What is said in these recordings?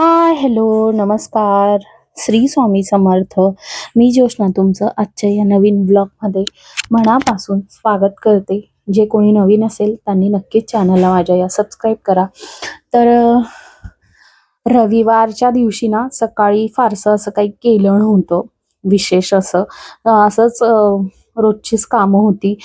Hi hello नमस्कार. श्री स्वामी समर्थ. मी ज्योष्णा तुमचं आजच्या या नवीन ब्लॉगमध्ये मनापासून स्वागत करते. जे कोणी नवीन असेल त्यांनी नक्कीच चॅनलला माझ्या या सबस्क्राईब करा. तर रविवारच्या दिवशी ना सकाळी फारसं असं काही केलं नव्हतं. विशेष असं असंच रोजचीच कामं होती.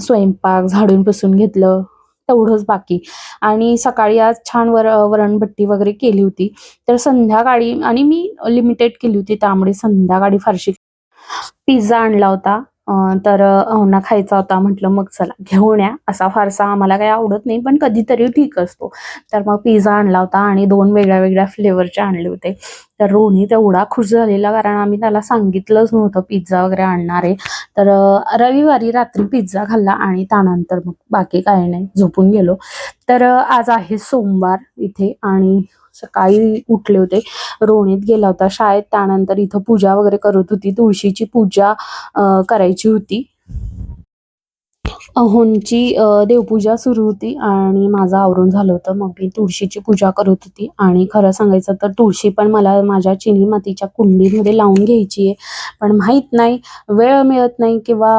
स्वयंपाक झाडून पुसून घेतलं. तेवढंच बाकी. आणि सकाळी आज छान वर वरणभट्टी वगैरे केली होती. तर संध्याकाळी आणि मी लिमिटेड केली होती त्यामुळे संध्याकाळी फारशी. पिझ्झा आणला होता. तर अहुना खायचा होता म्हटलं मग चला घेऊन या. असा फारसा आम्हाला काही आवडत नाही पण कधीतरी ठीक असतो. तर मग पिझ्झा आणला होता आणि दोन वेगळ्या वेगळ्या फ्लेवरचे आणले होते. तर रोनी तेवढा खुश झालेला कारण आम्ही त्याला सांगितलंच नव्हतं पिझ्झा वगैरे आणणार आहे. तर रविवारी रात्री पिझ्झा खाल्ला आणि त्यानंतर मग बाकी काही नाही झोपून गेलो. तर आज आहे सोमवार इथे आणि सकाळी उठले होते. रोहिणीत गेला होता. शाळेत त्यानंतर इथं पूजा वगैरे करत होती. तुळशीची पूजा करायची होती. अहोंची देवपूजा सुरू होती आणि माझं आवरून झालं होतं. मग मी तुळशीची पूजा करत होती. आणि खरं सांगायचं तर तुळशी पण मला माझ्या चिनी मातीच्या कुंडीमध्ये लावून घ्यायची आहे. पण माहीत नाही वेळ मिळत नाही किंवा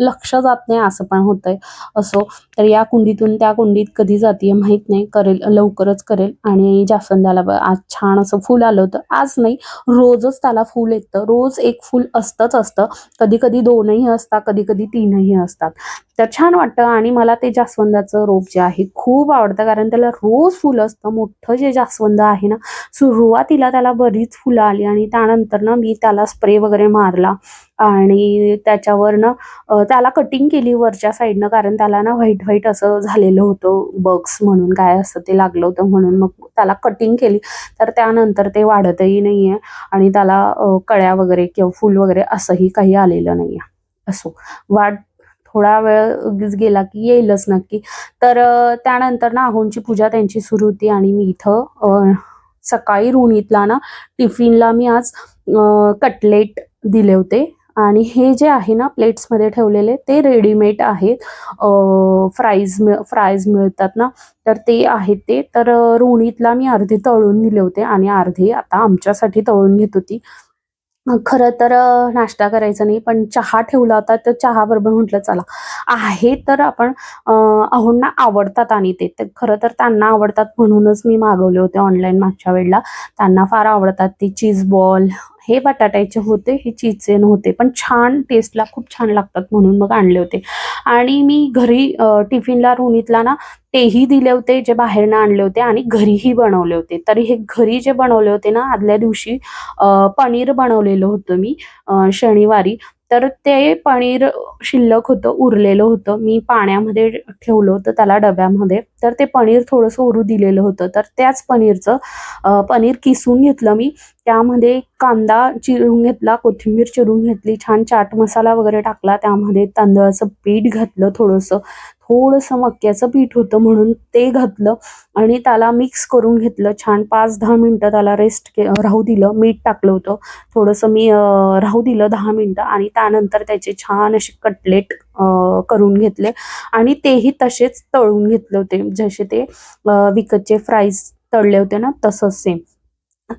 लक्ष जात नाही असं पण होतंय. असो तर या कुंडीतून त्या कुंडीत कधी जाते माहीत नाही. करेल लवकरच करेल. आणि जास्वंदाला आज छान असं फुल आलं होतं. आज नाही रोजच त्याला फुल येतं. रोज एक फुल असतंच असतं. कधी कधी दोनही असतात कधी कधी तीनही असतात. तर छान वाटतं. आणि मला ते जास्वंदाचं रोप जे आहे खूप आवडतं. कारण त्याला रोज फुलं असतं. मोठं जे जास्वंद आहे ना सुरुवातीला त्याला बरीच फुलं आली आणि त्यानंतर ना मी त्याला स्प्रे वगैरे मारला. आणि त्याच्यावर ना त्याला कटिंग केली वरच्या साईडनं कारण त्याला ना व्हाईट व्हाईट असं झालेलं होतं बग्स म्हणून काय असं ते लागलं होतं म्हणून मग त्याला कटिंग केली. तर त्यानंतर ते वाढतही नाही आहे आणि त्याला कळ्या वगैरे किंवा फुल वगैरे असंही काही आलेलं नाही आहे असो. वाढ थोडा वेळ गेला की येईलच नक्की. तर त्यानंतर ना आहोंची पूजा त्यांची सुरू होती आणि मी इथं सकाळी रुणीतला ना टिफिनला मी आज कटलेट दिले होते. आणि हे जे आहे ना प्लेट्समध्ये ठेवलेले ते रेडीमेड आहेत. फ्राईज फ्राईज मिळतात ना तर ते आहेत ते. तर रोणीतला मी अर्धे तळून दिले होते आणि अर्धे आता आमच्यासाठी तळून घेत होती. खरं तर नाश्ता करायचा नाही पण चहा ठेवला होता तर चहा बरोबर म्हटलं चला. आहे तर आपण अहोंना आवडतात आणि ते. तर खरं तर त्यांना आवडतात म्हणूनच मी मागवले होते ऑनलाईन मागच्या वेळेला. त्यांना फार आवडतात ते चीज बॉल हे बटाट्याचे होते हे चीजचे नव्हते पण छान टेस्टला खूप छान लागतात म्हणून मग आणले होते. आणि मी घरी टिफिनला रोणीतला ना तेही दिले होते जे बाहेरनं आणले होते आणि घरीही बनवले होते. तरी हे घरी जे बनवले होते ना आदल्या दिवशी पनीर बनवलेलं होतं मी शनिवारी. तर ते पनीर शिल्लक होतं उरलेलं होतं. मी पाण्यामध्ये ठेवलं होतं त्याला डब्यामध्ये. तर ते पनीर थोडंसं उरू दिलेलं होतं. तर त्याच पनीरचं पनीर किसून घेतलं मी. त्यामध्ये कांदा चिरून घेतला कोथिंबीर चिरून घेतली छान चाट मसाला वगैरे टाकला त्यामध्ये तांदळाचं पीठ घातलं थोडंसं. थोडंसं मक्याचं पीठ होतं म्हणून ते घातलं आणि त्याला मिक्स करून घेतलं. छान पाच दहा मिनटं त्याला रेस्ट के राहू दिलं मीठ टाकलं होतं. थोडंसं मी राहू दिलं दहा मिनटं आणि त्यानंतर त्याचे छान असे कटलेट करून घेतले आणि तेही तसेच तळून घेतले होते. जसे ते विकतचे फ्राईज तळले होते ना तसंच सेम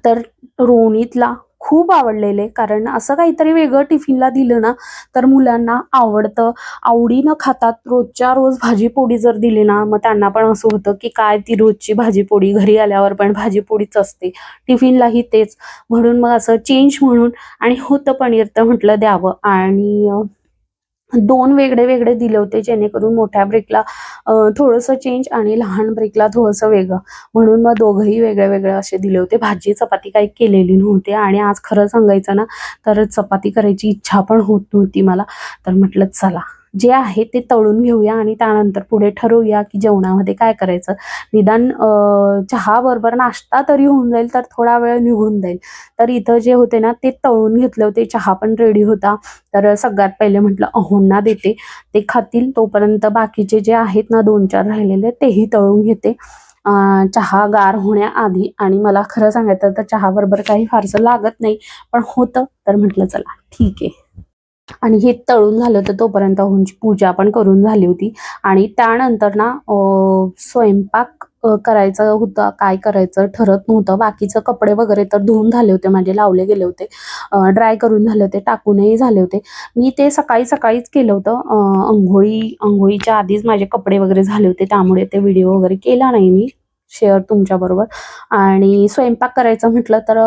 तर रोणीतला खूप आवडलेले. कारण असं काहीतरी वेगळं टिफिनला दिलं ना तर मुलांना आवडतं. आवडीनं खातात रोजच्या रोज भाजीपोळी जर दिली ना मग त्यांना पण असं होतं की काय ती रोजची भाजीपोळी? घरी आल्यावर पण भाजीपोळीच असते. टिफिनलाही तेच. म्हणून मग असं चेंज म्हणून आणि होतं पनीर तर म्हटलं द्यावं. आणि दोन वेगळे वेगळे दिले होते जेणेकरून मोठ्या ब्रेकला थोडंसं चेंज आणि लहान ब्रेकला थोडंसं वेगळं. म्हणून मग दोघंही वेगळे वेगळे असे दिले होते. भाजी चपाती काही केलेली नव्हती आणि आज खरं सांगायचं ना तर चपाती करायची इच्छा पण होत नव्हती मला. तर म्हटलं चला. जे आहे ते तळून घेऊया आणि त्यानंतर पुढे ठरवूया की जेवणामध्ये काय करायचं. निदान चहाबरोबर चहा बरोबर नाश्ता तरी होऊन जाईल तर थोडा वेळ निघून जाईल. तर इथं जे होते ना ते तळून घेतले होते चहा पण रेडी होता. तर सगळ्यात पहिले म्हटलं अहोंना देते. ते खातील तोपर्यंत बाकीचे जे आहेत ना दोन चार राहिलेले तेही तळून घेते. चहा गार होण्याआधी आणि मला खरं सांगायचं तर चहा बरोबर काही फारसं लागत नाही पण होतं. तर म्हटलं चला ठीक आहे. आणि हे तळून झालं तर तोपर्यंत अहोंची पूजा पण करून झाली होती. आणि त्यानंतर ना स्वयंपाक करायचं होतं काय करायचं ठरत नव्हतं. बाकीचं कपडे वगैरे तर धुवून झाले होते माझे लावले गेले होते. ड्राय करून झाले होते टाकूनही झाले होते. मी ते सकाळी सकाळीच केलं होतं. अंघोळी अंघोळीच्या आधीच माझे कपडे वगैरे झाले होते त्यामुळे ते व्हिडिओ वगैरे केला नाही मी शेअर तुमच्याबरोबर. आणि स्वयंपाक करायचं म्हटलं तर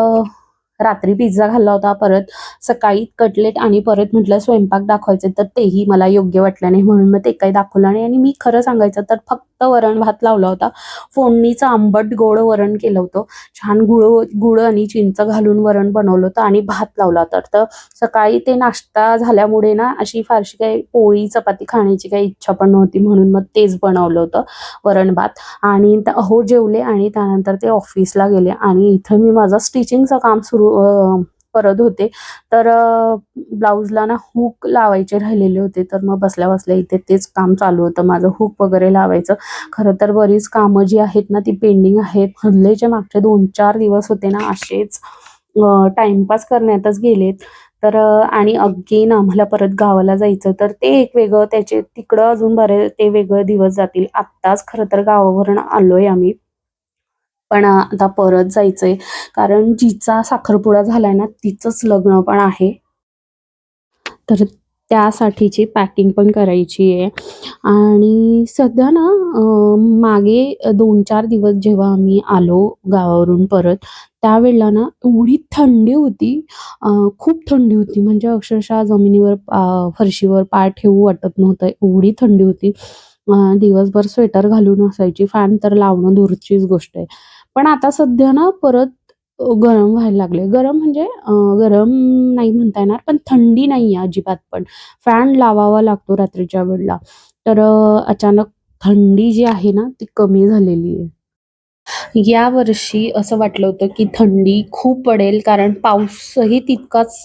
रात्री पिझ्झा खाल्ला होता परत सकाळी कटलेट आणि परत म्हटलं स्वयंपाक दाखवायचे तर तेही मला योग्य वाटलं नाही. म्हणून मग ते काही दाखवलं नाही. आणि मी खरं सांगायचं तर फक्त वरण भात लावला होता. फोडणीचं आंबट गोड वरण केलं होतं. छान गुळ गुळ आणि चिंच घालून वरण बनवलं होतं आणि भात लावला होता. तर सकाळी ते नाश्ता झाल्यामुळे ना अशी फारशी काही पोळी चपाती खाण्याची काही इच्छा पण नव्हती. म्हणून मग तेच बनवलं होतं वरण भात. आणि अहो हो जेवले आणि त्यानंतर ते ऑफिसला गेले. आणि इथं मी माझं स्टिचिंगचं काम सुरू अं, करत होते. तर ब्लाऊजला ना हुक लावायचे राहिलेले होते. तर मग बसल्या बसल्या इथे तेच काम चालू होतं. माझं हुक वगैरे लावायचं. खरं तर बरीच कामं जी आहेत ना ती पेंडिंग आहेत. हल्ले जे मागचे दोन चार दिवस होते ना असेच टाइमपास करण्यातच गेलेत. तर आणि अगेन आम्हाला परत गावाला जायचं. तर ते एक वेगळं त्याचे तिकडं अजून बरे ते वेगळे दिवस जातील. आत्ताच खरं तर गावावरून आलोय आम्ही. पण आता परत जायचंय. कारण जिचा साखरपुडा झालाय ना तिचंच लग्न पण आहे. तर त्यासाठीची पॅकिंग पण करायची आहे. आणि सध्या ना मागे दोन चार दिवस जेव्हा आम्ही आलो गावावरून परत त्यावेळेला ना एवढी थंडी होती. खूप थंडी होती. म्हणजे अक्षरशः जमिनीवर फरशीवर पाय ठेवू वाटत नव्हतं. एवढी थंडी होती. दिवसभर स्वेटर घालून असायची. फॅन तर लावणं दूरचीच गोष्ट आहे. पण आता सध्या ना परत गरम व्हायला लागले गरम म्हणजे गरम नाही म्हणता येणार पण थंडी नाही आहे अजिबात पण. फॅन लावावा लागतो रात्रीच्या वेळेला. तर अचानक थंडी जी आहे ना ती कमी झालेली आहे. या वर्षी असं वाटलं होतं की थंडी खूप पडेल कारण पाऊसही तितकाच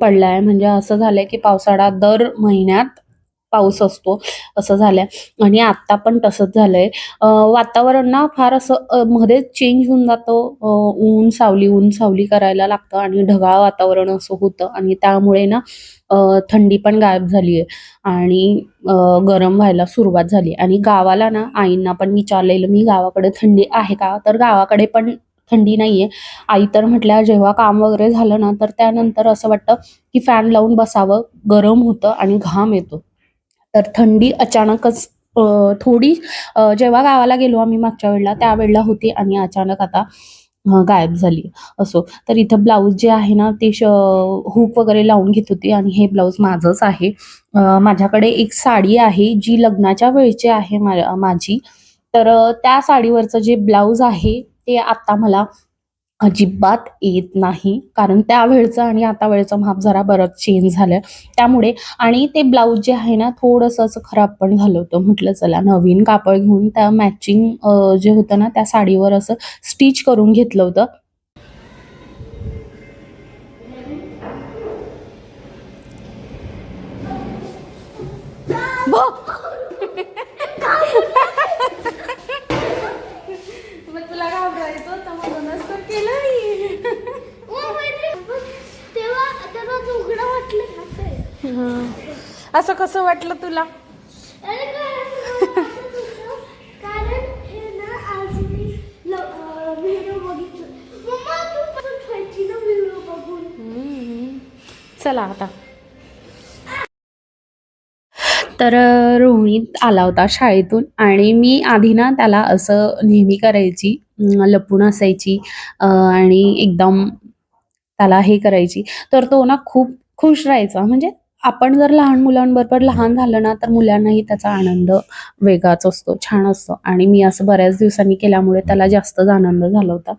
पडलाय. म्हणजे असं झालंय की पावसाळा दर महिन्यात पाऊस असतो असं झालंय. आणि आता पण तसंच झालंय. वातावरण ना फार असं मध्येच चेंज होऊन जातं. ऊन सावली ऊन सावली करायला लागतं आणि ढगाळ वातावरण असं होतं. आणि त्यामुळे ना थंडी पण गायब झाली आहे आणि गरम व्हायला सुरुवात झाली आणि गावाला ना आईंना पण विचारलेलं मी गावाकडे थंडी आहे का? तर गावाकडे पण थंडी नाहीये. आई तर म्हटल्या जेव्हा काम वगैरे झालं ना तर त्यानंतर असं वाटतं की फॅन लावून बसावं. गरम होतं आणि घाम येतो. तर थंडी अचानकच थोडी जेव्हा गावाला गेलो आम्ही मागच्या वेळेला त्यावेळेला होती आणि अचानक आता गायब झाली असो. तर इथं ब्लाऊज जे आहे ना ते श हुक वगैरे लावून घेत होती आणि हे ब्लाऊज माझंच आहे. माझ्याकडे एक साडी आहे जी लग्नाच्या वेळची आहे मा माझी. तर त्या साडीवरचं जे ब्लाऊज आहे ते आता मला अजिबात येत नाही. कारण त्यावेळचं आणि आता वेळचं माप जरा बरंच चेंज झालं त्यामुळे आणि ते ब्लाऊज जे आहे ना थोडंसं असं खराब पण झालं होतं. म्हटलं चला नवीन कापड घेऊन त्या मॅचिंग जे होतं ना त्या साडीवर असं स्टिच करून घेतलं होतं. व्हिडिओ बघून. चला आता. तर रोहित आला होता शाळेतून आणि मी आधी ना त्याला असं नेहमी करायची लपून असायची अ, आणि एकदम त्याला हे करायची. तर तो ना खूप खुश राहायचा. म्हणजे आपण जर लहान मुलांबरोबर लहान झालं ना तर मुलांनाही त्याचा आनंद वेगळाच असतो छान असतो. आणि मी असं बऱ्याच दिवसांनी केल्यामुळे त्याला जास्तच आनंद झाला होता.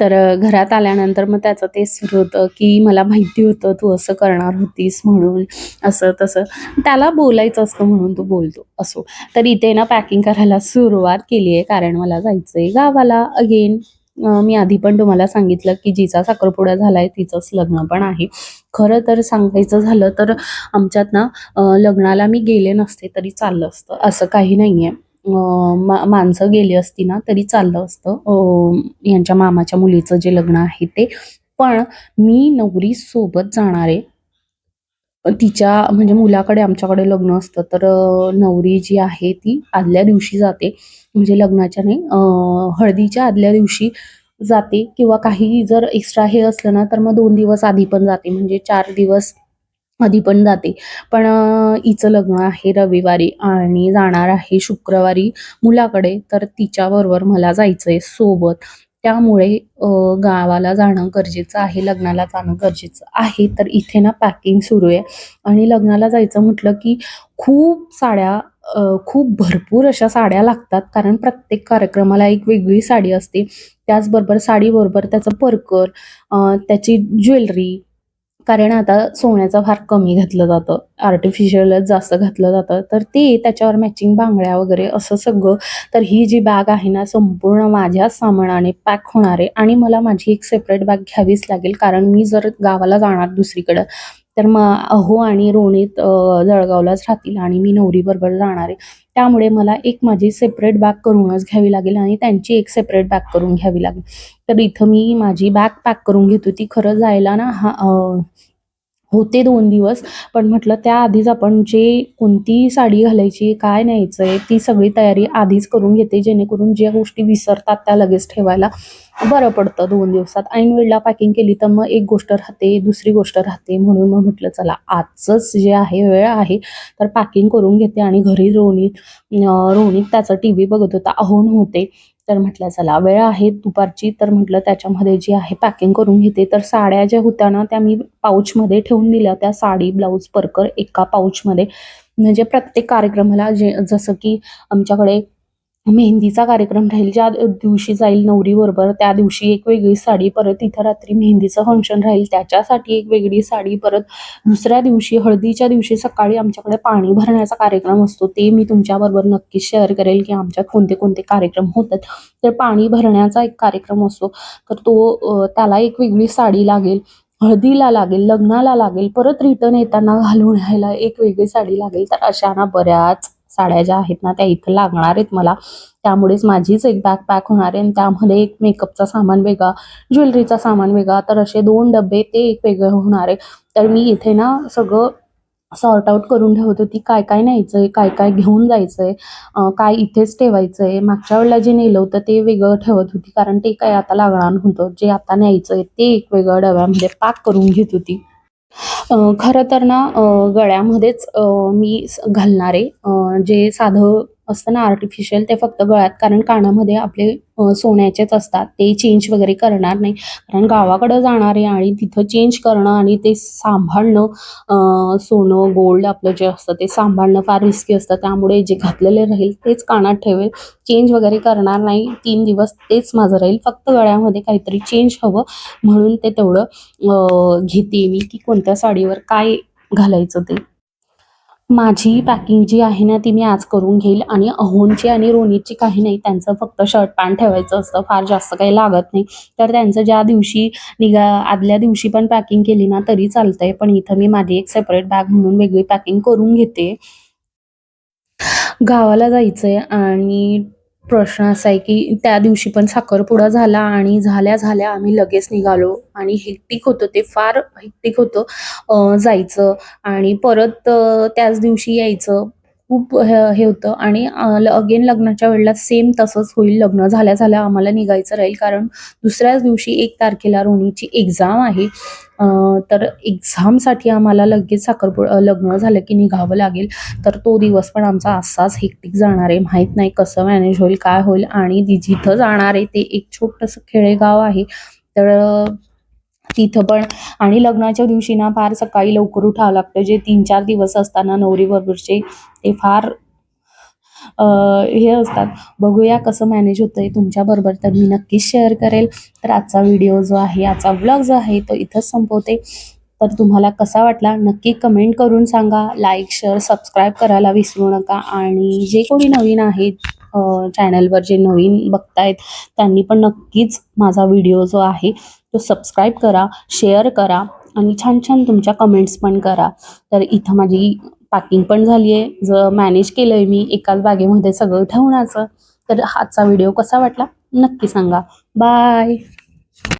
तर घरात आल्यानंतर मग त्याचं ते सुरू होतं की मला माहिती होतं तू असं करणार होतीस म्हणून असं तसं. त्याला बोलायचं असतं म्हणून तू बोलतो असो. तर इथे ना पॅकिंग करायला सुरुवात केली आहे कारण मला जायचं आहे गावाला अगेन मी आधी पण तुम्हाला सांगितलं की जिचा साखरपुडा झाला आहे तिचंच लग्न पण आहे. खरं तर सांगायचं झालं तर आमच्यात ना लग्नाला मी गेले नसते तरी चाललं असतं. असं काही नाही आहे मा माणसं गेली असती ना तरी चाललं असतं. यांच्या मामाच्या मुलीचं जे लग्न आहे ते. पण मी नवरी सोबत जाणार आहे तिच्या म्हणजे मुलाकडे आमच्याकडे लग्न असतं. तर नवरी जी आहे ती आदल्या दिवशी जाते. म्हणजे लग्नाच्या नाही हळदीच्या आदल्या दिवशी जाते किंवा काही जर एक्स्ट्रा हे असलं ना तर मग दोन दिवस आधी पण जाते. म्हणजे चार दिवस आधी पण जाते. पण हिचं लग्न आहे रविवारी आणि जाणार आहे शुक्रवारी मुलाकडे. तर तिच्याबरोबर मला जायचं आहे सोबत. त्यामुळे गावाला जाणं गरजेचं आहे लग्नाला जाणं गरजेचं आहे. तर इथे ना पॅकिंग सुरू आहे. आणि लग्नाला जायचं म्हटलं की खूप साड्या खूप भरपूर अशा साड्या लागतात. कारण प्रत्येक कार्यक्रमाला एक वेगळी साडी असते. त्याचबरोबर साडीबरोबर त्याचं परकर त्याची ज्वेलरी कारण आता सोन्याचं फार कमी घातलं जातं. आर्टिफिशियलच जास्त घातलं जातं. तर ते त्याच्यावर मॅचिंग बांगड्या वगैरे असं सगळं. तर ही जी बॅग आहे ना संपूर्ण माझ्या सामानाने पॅक होणार आहे. आणि मला माझी एक सेपरेट बॅग घ्यावीच लागेल. कारण मी जर गावाला जाणार दुसरीकडं तर मग अहो आणि रोणीत जळगावलाच राहतील आणि मी नवरीबरोबर जाणार आहे. त्यामुळे मला एक माझी सेपरेट बॅग करूनच घ्यावी लागेल आणि त्यांची एक सेपरेट बॅग करून घ्यावी लागेल. तर इथं मी माझी बॅग पॅक करून घेतो ती खरं जायला ना हा होते दोन दिवस पण म्हटलं त्याआधीच आपण जे कोणती साडी घालायची काय न्यायचं आहे ती सगळी तयारी आधीच करून घेते जेणेकरून ज्या गोष्टी विसरतात त्या लगेच ठेवायला बरं पडतं दोन दिवसात. ऐन वेळेला पॅकिंग केली तर मग एक गोष्ट राहते दुसरी गोष्ट राहते म्हणून मग म्हटलं चला आजचंच जे आहे वेळ आहे तर पॅकिंग करून घेते आणि घरी रोणीत रोणीत त्याचा टी व्ही बघत होता अहोन होते. तर म्हटलं चला वेळ आहे दुपारची. तर म्हटलं त्याच्यामध्ये जी आहे पॅकिंग करून घेते. तर साड्या ज्या होत्या ना त्या मी पाऊचमध्ये ठेवून दिल्या. त्या साडी ब्लाऊज परकर एका पाऊचमध्ये म्हणजे प्रत्येक कार्यक्रमाला जे जसं की आमच्याकडे मेहंदीचा कार्यक्रम राहील. ज्या दिवशी जाईल नवरीबरोबर त्या दिवशी एक वेगळी साडी परत इथं रात्री मेहंदीचं फंक्शन राहील. त्याच्यासाठी एक वेगळी साडी परत दुसऱ्या दिवशी हळदीच्या दिवशी सकाळी आमच्याकडे पाणी भरण्याचा कार्यक्रम असतो. ते मी तुमच्याबरोबर नक्कीच शेअर करेल की आमच्यात कोणते कोणते कार्यक्रम होतात. तर पाणी भरण्याचा एक कार्यक्रम असतो तर तो त्याला एक वेगळी साडी लागेल. हळदीला लागेल लग्नाला लागेल परत रिटर्न येताना घालून यायला एक वेगळी साडी लागेल. तर अशा ना बऱ्याच साड्या ज्या आहेत ना त्या इथं लागणार आहेत मला. त्यामुळेच माझीच एक बॅग पॅक होणार आहे. आणि त्यामध्ये एक मेकअपचा सामान वेगळा ज्वेलरीचा सामान वेगळा तर असे दोन डबे ते एक वेगळं होणार आहे. तर मी इथे ना सगळं सॉर्ट आउट करून ठेवत होती. काय काय न्यायचं आहे काय काय घेऊन जायचं आहे काय इथेच ठेवायचं आहे मागच्या वेळेला जे नेलं होतं ते वेगळं ठेवत होती. कारण ते काय आता लागणार होतं जे आता न्यायचं आहे ते एक वेगळं डब्यामध्ये पॅक करून घेत होती. खरं तर ना गळ्यामध्येच मी स- जे साधं असतं ना आर्टिफिशियल ते फक्त गळ्यात कारण कानामध्ये आपले सोन्याचेच असतात. ते चेंज वगैरे करणार नाही. कारण गावाकडं जाणारे आणि तिथं चेंज करणं आणि ते सांभाळणं सोनं गोल्ड आपलं जे असतं ते सांभाळणं फार रिस्की असतं. त्यामुळे जे घातलेले राहील तेच कानात ठेवेल. चेंज वगैरे करणार नाही. तीन दिवस तेच माझं राहील. फक्त गळ्यामध्ये काहीतरी चेंज हवं म्हणून ते तेवढं घेते मी की कोणत्या साडीवर काय घालायचं ते. माझी पॅकिंग जी आहे ना ती मी आज करून घेईल. आणि अहोनची आणि रोनीची काही नाही त्यांचं फक्त शर्ट पॅन्ट ठेवायचं असतं. फार जास्त काही लागत नाही. तर त्यांचं ज्या दिवशी निघा आदल्या दिवशी पण पॅकिंग केली ना तरी चालतंय. पण इथं मी माझी एक सेपरेट बॅग म्हणून वेगळी पॅकिंग करून घेते. गावाला जायचंय आणि प्रश्न असा आहे की त्या दिवशी पण साखरपुडा झाला आणि झाल्या झाल्या आम्ही लगेच निघालो. आणि हेक्टिक होतं ते फार हेक्टिक होतं जायचं. आणि परत त्याच दिवशी यायचं. खूप हे हे होतं. आणि अगेन लग्नाच्या वेळेला सेम तसंच होईल. लग्न झाल्या झाल्या आम्हाला निघायचं राहील. कारण दुसऱ्याच दिवशी एक तारखेला रोणीची एक्झाम आहे. तर एक्झामसाठी आम्हाला लगेच साखरपुडा लग्न झालं की निघावं लागेल. तर तो दिवस पण आमचा असाच हेक्टिक जाणार आहे. माहीत नाही कसं मॅनेज होईल काय होईल. आणि जिथं जाणार आहे ते एक छोटंसं खेडेगाव आहे. तर तिथं पण. आणि लग्नाच्या दिवशी ना फार सकाळी लवकर उठावं लागतं. जे तीन चार दिवस असताना नवरी बरोबरचे ते फार हे असतात. बघूया कसं मॅनेज होतं आहे तुमच्याबरोबर. तर मी नक्कीच शेअर करेल. तर आजचा व्हिडिओ जो आहे आजचा व्लॉग जो आहे तो इथंच संपवते. तर तुम्हाला कसा वाटला नक्की कमेंट करून सांगा. लाईक शेअर सबस्क्राईब करायला विसरू नका. आणि जे कोणी नवीन आहेत चॅनलवर जे नवीन बघतायत त्यांनी पण नक्कीच माझा व्हिडिओ जो आहे तो सबस्क्राईब करा शेअर करा आणि छान छान तुमच्या कमेंट्स पण करा. तर इथं माझी पॅकिंग पण झाली आहे. ज मॅनेज केलं आहे मी एकाच बागेमध्ये सगळं ठेवण्याचं. तर आजचा व्हिडिओ कसा वाटला नक्की सांगा. बाय